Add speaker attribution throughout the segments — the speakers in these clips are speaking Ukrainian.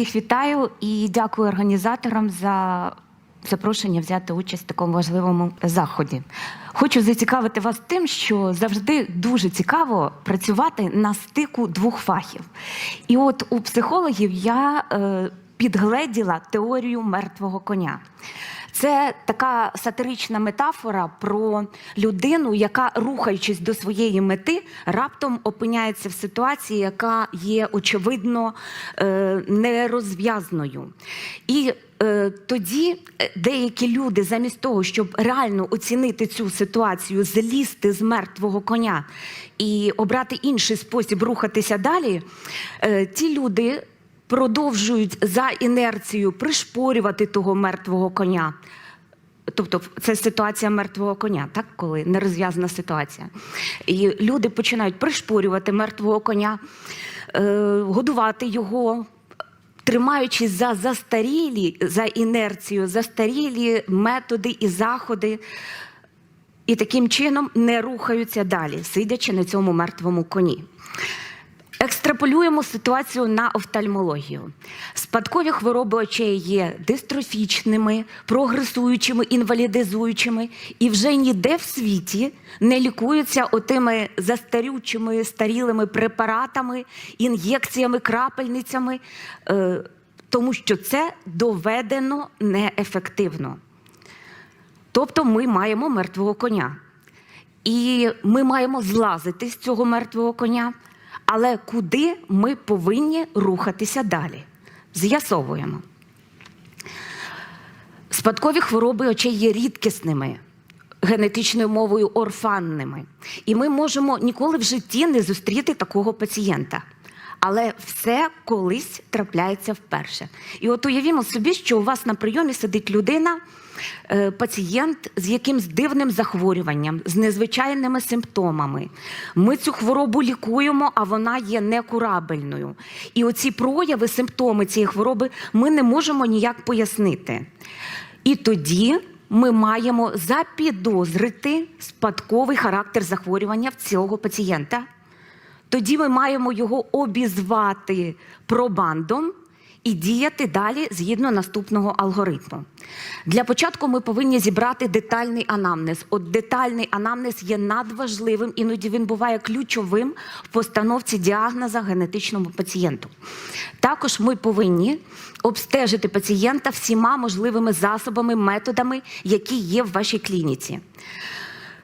Speaker 1: всіх вітаю і дякую організаторам за запрошення взяти участь в такому важливому заході. Хочу зацікавити вас тим, що завжди дуже цікаво працювати на стику двох фахів. І от у психологів я е, підгледіла теорію мертвого коня. Це така сатирична метафора про людину, яка, рухаючись до своєї мети, раптом опиняється в ситуації, яка є очевидно е, нерозв'язною. І е, тоді е, деякі люди, замість того, щоб реально оцінити цю ситуацію, злізти з мертвого коня і обрати інший спосіб рухатися далі, ті люди продовжують за інерцією пришпорювати того мертвого коня. Тобто це ситуація мертвого коня, так коли нерозв'язана ситуація. І люди починають пришпорювати мертвого коня, е, годувати його, тримаючись за застарілі, за інерцією, застарілі методи і заходи. І таким чином не рухаються далі, сидячи на цьому мертвому коні. Екстраполюємо ситуацію на офтальмологію. Спадкові хвороби очей є дистрофічними, прогресуючими, інвалідизуючими, і вже ніде в світі не лікуються отими застарючими старілими препаратами, ін'єкціями, крапельницями, е, тому що це доведено неефективно. Тобто ми маємо мертвого коня. І ми маємо злазити з цього мертвого коня. Але куди ми повинні рухатися далі? З'ясовуємо. Спадкові хвороби очей є рідкісними, генетичною мовою орфанними. І ми можемо ніколи в житті не зустріти такого пацієнта. Але все колись трапляється вперше. І от уявімо собі, що у вас на прийомі сидить людина, е, пацієнт з якимсь дивним захворюванням, з незвичайними симптомами. Ми цю хворобу лікуємо, а вона є некурабельною. І оці прояви, симптоми цієї хвороби ми не можемо ніяк пояснити. І тоді ми маємо запідозрити спадковий характер захворювання в цього пацієнта. Тоді ми маємо його обізвати пробандом і діяти далі згідно наступного алгоритму. Для початку ми повинні зібрати детальний анамнез. От детальний анамнез є надважливим, іноді він буває ключовим в постановці діагноза генетичному пацієнту. Також ми повинні обстежити пацієнта всіма можливими засобами, методами, які є в вашій клініці.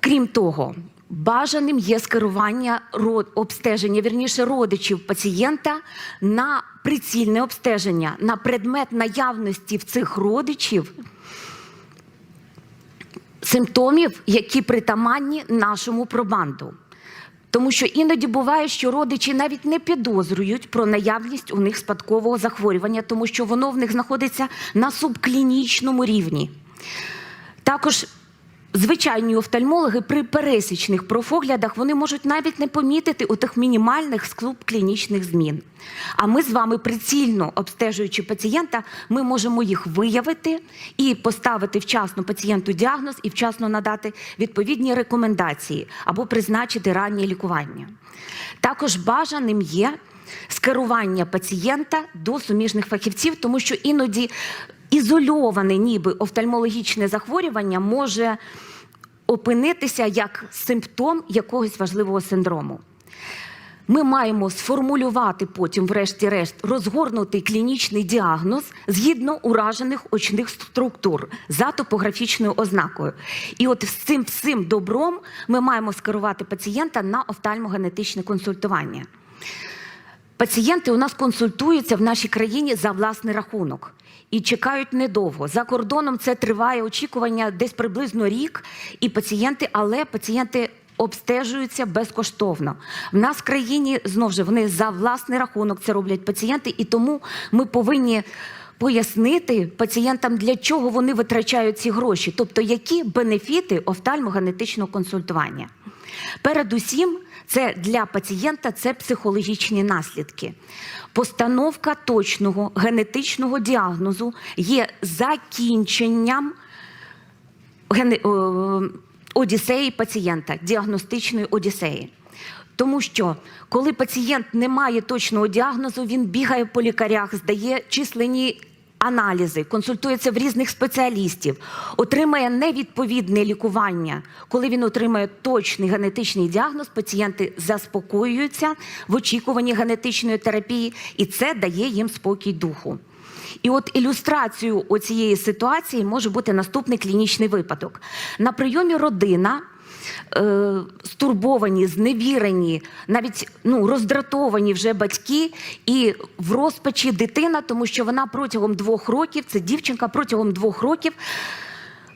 Speaker 1: Крім того, бажаним є скерування обстеження, вірніше родичів пацієнта на прицільне обстеження, на предмет наявності в цих родичів симптомів, які притаманні нашому пробанду. Тому що іноді буває, що родичі навіть не підозрюють про наявність у них спадкового захворювання, тому що воно в них знаходиться на субклінічному рівні. Також звичайні офтальмологи при пересічних профоглядах вони можуть навіть не помітити у тих мінімальних субклінічних змін. А ми з вами прицільно обстежуючи пацієнта, ми можемо їх виявити і поставити вчасно пацієнту діагноз і вчасно надати відповідні рекомендації або призначити раннє лікування. Також бажаним є скерування пацієнта до суміжних фахівців, тому що іноді ізольоване, ніби офтальмологічне захворювання може опинитися як симптом якогось важливого синдрому. Ми маємо сформулювати потім, врешті-решт, розгорнутий клінічний діагноз згідно уражених очних структур за топографічною ознакою. І от з цим всім добром ми маємо скерувати пацієнта на офтальмогенетичне консультування. Пацієнти у нас консультуються в нашій країні за власний рахунок і чекають недовго. За кордоном це триває очікування десь приблизно рік, і пацієнти, але пацієнти. Обстежуються безкоштовно. В нас в країні знову ж вони за власний рахунок це роблять пацієнти, і тому ми повинні пояснити пацієнтам, для чого вони витрачають ці гроші, тобто які бенефіти офтальмогенетичного консультування. Передусім, це для пацієнта це психологічні наслідки. Постановка точного генетичного діагнозу є закінченням гене- одіссеї пацієнта, діагностичної одіссеї. Тому що коли пацієнт не має точного діагнозу, він бігає по лікарях, здає численні аналізи, консультується в різних спеціалістів, отримає невідповідне лікування. Коли він отримає точний генетичний діагноз, пацієнти заспокоюються в очікуванні генетичної терапії, і це дає їм спокій духу. І от ілюстрацією цієї ситуації може бути наступний клінічний випадок. На прийомі родина. Е, Стурбовані, зневірені, навіть ну роздратовані вже батьки, і в розпачі дитина, тому що вона протягом двох років, це дівчинка протягом двох років,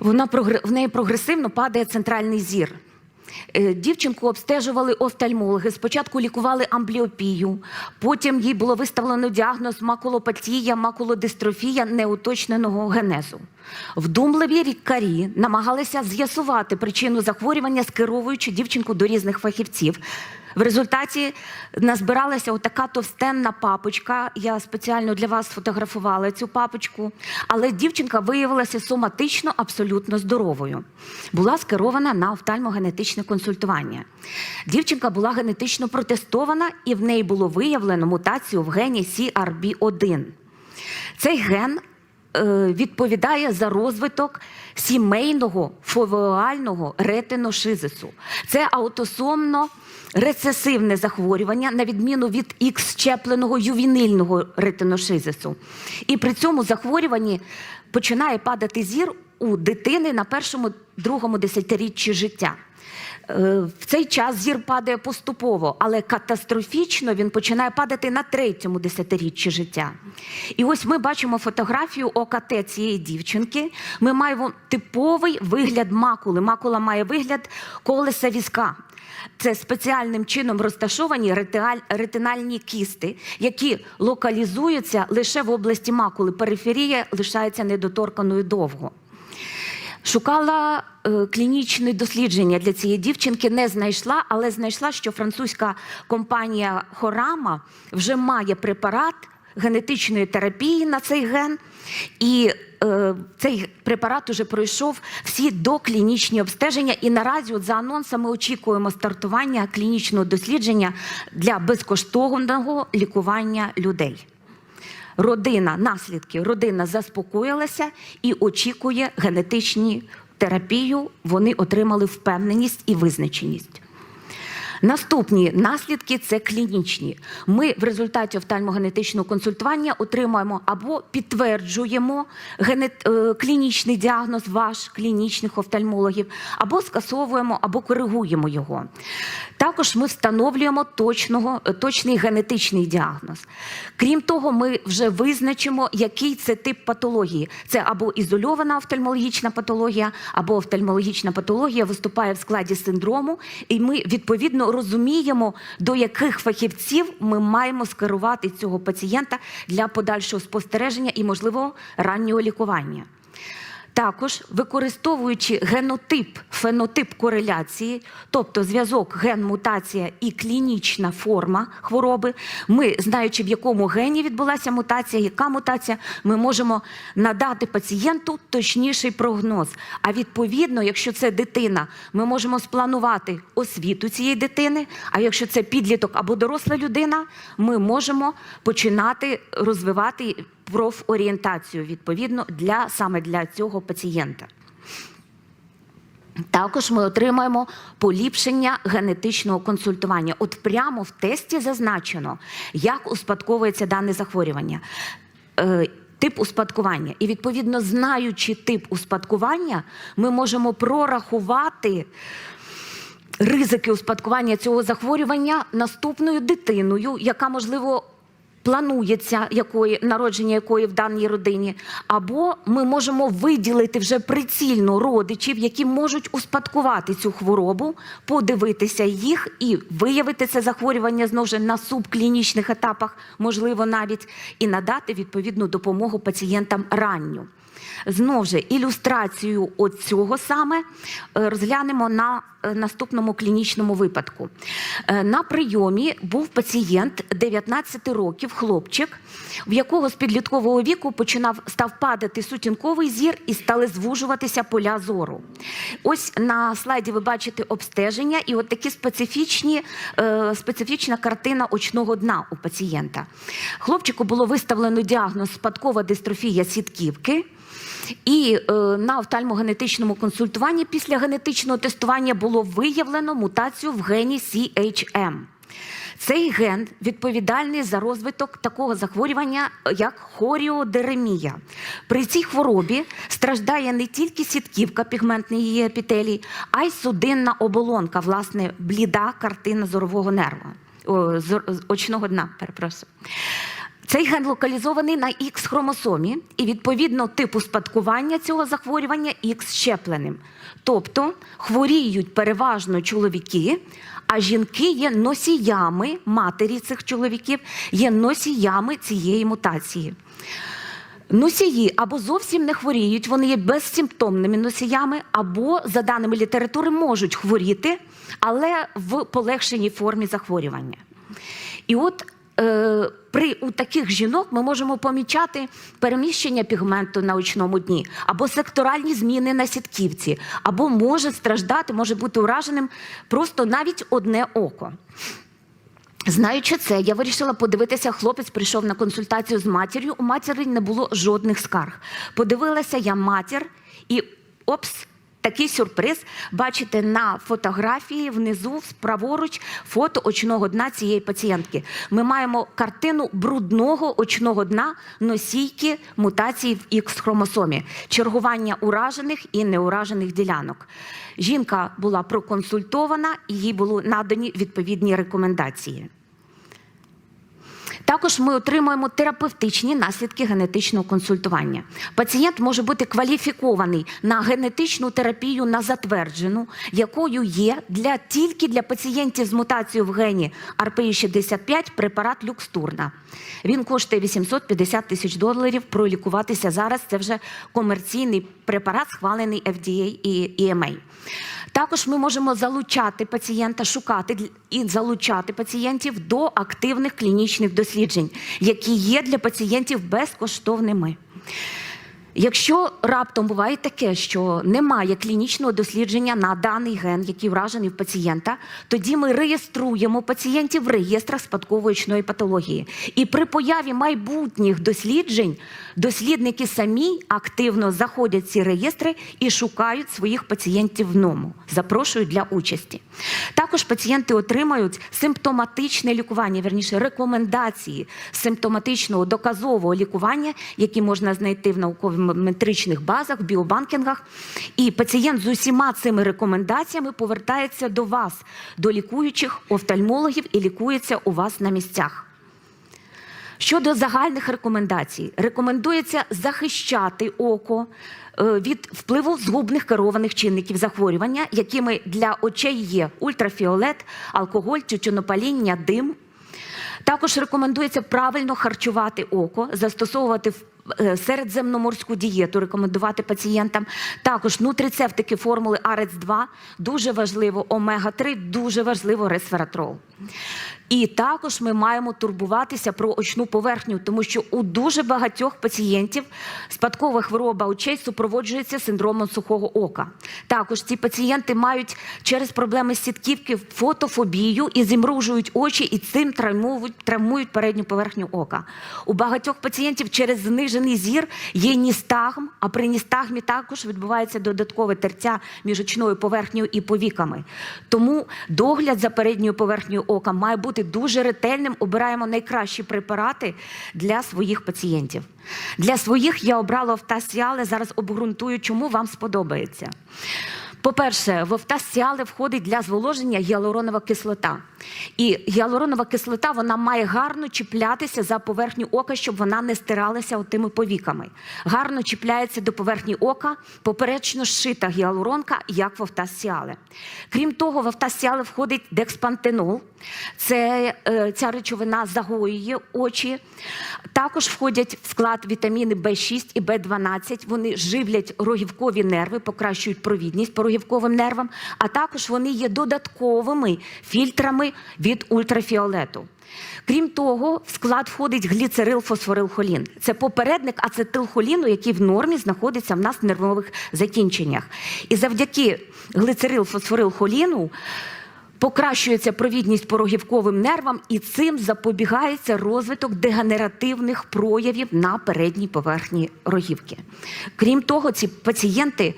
Speaker 1: вона в неї прогресивно падає центральний зір. Е, Дівчинку обстежували офтальмологи. Спочатку лікували амбліопію, потім їй було виставлено діагноз макулопатія, макулодистрофія неуточненого генезу. Вдумливі лікарі намагалися з'ясувати причину захворювання, скеровуючи дівчинку до різних фахівців. В результаті назбиралася отака товстенна папочка. Я спеціально для вас сфотографувала цю папочку, але дівчинка виявилася соматично абсолютно здоровою. Була скерована на офтальмогенетичне консультування. Дівчинка була генетично протестована, і в неї було виявлено мутацію в гені CRB1. Цей ген е, відповідає за розвиток сімейного фовеального ретиношизису. Це аутосомно рецесивне захворювання, на відміну від ікс-щепленого ювінильного ретиношизису. І при цьому захворюванні починає падати зір у дитини на першому другому десятиріччі життя. Е, В цей час зір падає поступово, але катастрофічно він починає падати на третьому десятиріччі життя. І ось ми бачимо фотографію ОКТ цієї дівчинки. Ми маємо типовий вигляд макули. Макула має вигляд колеса візка. Це спеціальним чином розташовані ретинальні кісти, які локалізуються лише в області макули. Периферія лишається недоторканою довго. Шукала е, клінічне дослідження для цієї дівчинки, не знайшла, але знайшла, що французька компанія Хорама вже має препарат генетичної терапії на цей ген. І цей препарат уже пройшов всі доклінічні обстеження. І наразі, от за анонсами, очікуємо стартування клінічного дослідження для безкоштовного лікування людей. Родина, наслідки, родина заспокоїлася і очікує генетичні терапію. Вони отримали впевненість і визначеність. Наступні наслідки це клінічні. Ми в результаті офтальмогенетичного консультування отримуємо або підтверджуємо генет... е, клінічний діагноз ваш клінічних офтальмологів, або скасовуємо, або коригуємо його. Також ми встановлюємо точного, е, точний генетичний діагноз. Крім того, ми вже визначимо, який це тип патології. Це або ізольована офтальмологічна патологія, або офтальмологічна патологія виступає в складі синдрому, і ми відповідно розуміємо, до яких фахівців ми маємо скерувати цього пацієнта для подальшого спостереження і, можливо, раннього лікування. Також використовуючи генотип, фенотип кореляції, тобто зв'язок ген-мутація і клінічна форма хвороби, ми, знаючи, в якому гені відбулася мутація, яка мутація, ми можемо надати пацієнту точніший прогноз. А відповідно, якщо це дитина, ми можемо спланувати освіту цієї дитини. А якщо це підліток або доросла людина, ми можемо починати розвивати профорієнтацію відповідно для саме для цього пацієнта. Також ми отримаємо поліпшення генетичного консультування. От прямо в тесті зазначено, як успадковується дане захворювання. Е, Тип успадкування. І відповідно, знаючи тип успадкування, ми можемо прорахувати ризики успадкування цього захворювання наступною дитиною, яка можливо. Планується якої народження якої в даній родині, або ми можемо виділити вже прицільно родичів, які можуть успадкувати цю хворобу, подивитися їх і виявити це захворювання знову ж на субклінічних етапах, можливо, навіть і надати відповідну допомогу пацієнтам ранню. Знову ж ілюстрацію цього саме е, розглянемо на е, наступному клінічному випадку. Е, На прийомі був пацієнт 19 років, хлопчик, в якого з підліткового віку починав став падати сутінковий зір і стали звужуватися поля зору. Ось на слайді ви бачите обстеження і от такі специфічні, е, специфічна картина очного дна у пацієнта. Хлопчику було виставлено діагноз спадкова дистрофія сітківки. І е, на офтальмогенетичному консультуванні після генетичного тестування було виявлено мутацію в гені CHM. Цей ген відповідальний за розвиток такого захворювання, як хоріодеремія. При цій хворобі страждає не тільки сітківка, пігментної її епітелій, а й судинна оболонка, власне, бліда картина зорового нерва, о, зор- очного дна, перепрошую. Цей ген локалізований на Х хромосомі і відповідно типу спадкування цього захворювання Х щепленим. Тобто хворіють переважно чоловіки, а жінки є носіями матері цих чоловіків, є носіями цієї мутації. Носії або зовсім не хворіють, вони є безсимптомними носіями, або, за даними літератури, можуть хворіти, але в полегшеній формі захворювання. І от при у таких жінок ми можемо помічати переміщення пігменту на очному дні, або секторальні зміни на сітківці, або може страждати, може бути ураженим просто навіть одне око. Знаючи це, я вирішила подивитися. Хлопець прийшов на консультацію з матір'ю. У матері не було жодних скарг. Подивилася я матір і опс. Такий сюрприз. Бачите на фотографії внизу, праворуч, фото очного дна цієї пацієнтки. Ми маємо картину брудного очного дна носійки мутації в Х-хромосомі, чергування уражених і неуражених ділянок. Жінка була проконсультована і їй були надані відповідні рекомендації. Також ми отримуємо терапевтичні наслідки генетичного консультування. Пацієнт може бути кваліфікований на генетичну терапію на затверджену, якою є для тільки для пацієнтів з мутацією в гені RPI-65 препарат Люкстурна. Він коштує 850 тисяч доларів. Пролікуватися зараз. Це вже комерційний препарат, схвалений FDA і EMA. Також ми можемо залучати пацієнта, шукати і залучати пацієнтів до активних клінічних досліджень, які є для пацієнтів безкоштовними. Якщо раптом буває таке, що немає клінічного дослідження на даний ген, який вражений в пацієнта, тоді ми реєструємо пацієнтів в реєстрах спадкової очної патології. І при появі майбутніх досліджень дослідники самі активно заходять в ці реєстри і шукають своїх пацієнтів в ному, запрошують для участі. Також пацієнти отримають симптоматичне лікування, верніше рекомендації симптоматичного доказового лікування, які можна знайти в науково-метричних базах, біобанкінгах. І пацієнт з усіма цими рекомендаціями повертається до вас, до лікуючих офтальмологів і лікується у вас на місцях. Щодо загальних рекомендацій, рекомендується захищати око е, від впливу згубних керованих чинників захворювання, якими для очей є ультрафіолет, алкоголь, тютюнопаління, дим. Також рекомендується правильно харчувати око, застосовувати в- середземноморську дієту, рекомендувати пацієнтам. Також нутрицептики формули АРЕЦ-2 дуже важливо, омега-3 дуже важливо, ресвератрол. І також ми маємо турбуватися про очну поверхню, тому що у дуже багатьох пацієнтів спадкова хвороба очей супроводжується синдромом сухого ока. Також ці пацієнти мають через проблеми сітківки фотофобію і зімружують очі, і цим травмують, травмують передню поверхню ока. У багатьох пацієнтів через знижений зір є ністагм, а при ністагмі також відбувається додаткове тертя між очною поверхнею і повіками. Тому догляд за передньою поверхнею ока має бути дуже ретельним. Обираємо найкращі препарати для своїх пацієнтів. Для своїх я обрала втасіали, Зараз обґрунтую, чому вам сподобається. По-перше, в офтасіали входить для зволоження гіалуронова кислота. І гіалуронова кислота вона має гарно чіплятися за поверхню ока, щоб вона не стиралася отими повіками. Гарно чіпляється до поверхні ока, поперечно зшита гіалуронка, як в офтасіали. Крім того, в офтасіали входить декспантенол. Це е, ця речовина загоює очі. Також входять в склад вітаміни В6 і В12. Вони живлять рогівкові нерви, покращують провідність. По нервам, а також вони є додатковими фільтрами від ультрафіолету. Крім того, в склад входить гліцерил-фосфорилхолін. Це попередник ацетилхоліну, який в нормі знаходиться в нас в нервових закінченнях. І завдяки глицерил-фосфорилхоліну покращується провідність порогівковим нервам, і цим запобігається розвиток дегенеративних проявів на передній поверхні рогівки. Крім того, ці пацієнти.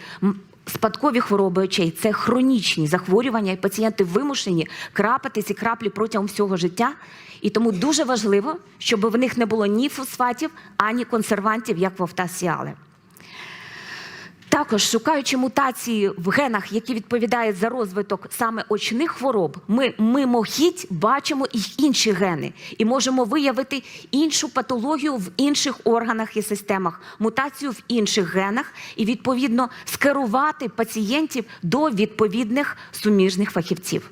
Speaker 1: Спадкові хвороби очей це хронічні захворювання, і пацієнти вимушені крапати ці краплі протягом всього життя. І тому дуже важливо, щоб в них не було ні фосфатів, ані консервантів, як в офтасіали. Також, шукаючи мутації в генах, які відповідають за розвиток саме очних хвороб, ми мимохідь бачимо і інші гени і можемо виявити іншу патологію в інших органах і системах, мутацію в інших генах, і відповідно скерувати пацієнтів до відповідних суміжних фахівців.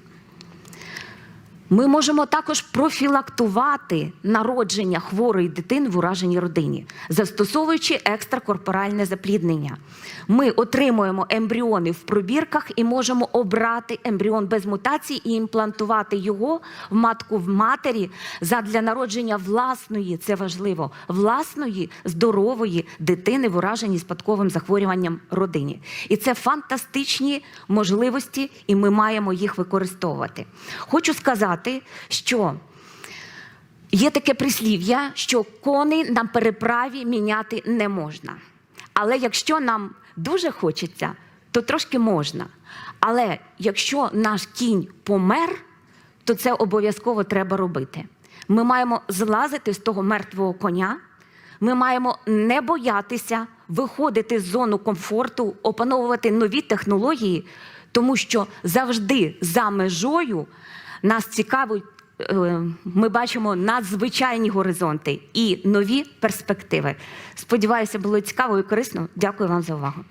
Speaker 1: Ми можемо також профілактувати народження хворої дитини в ураженій родині, застосовуючи екстракорпоральне запліднення. Ми отримуємо ембріони в пробірках і можемо обрати ембріон без мутацій і імплантувати його в матку в матері задля народження власної, це важливо, власної здорової дитини в ураженій спадковим захворюванням родині. І це фантастичні можливості, і ми маємо їх використовувати. Хочу сказати, що є таке прислів'я, що коней на переправі міняти не можна. Але якщо нам дуже хочеться, то трошки можна. Але якщо наш кінь помер, то це обов'язково треба робити. Ми маємо злазити з того мертвого коня. Ми маємо не боятися виходити з зону комфорту, опановувати нові технології, тому що завжди за межою нас цікавить. е, Ми бачимо надзвичайні горизонти і нові перспективи. Сподіваюся, було цікаво і корисно. Дякую вам за увагу.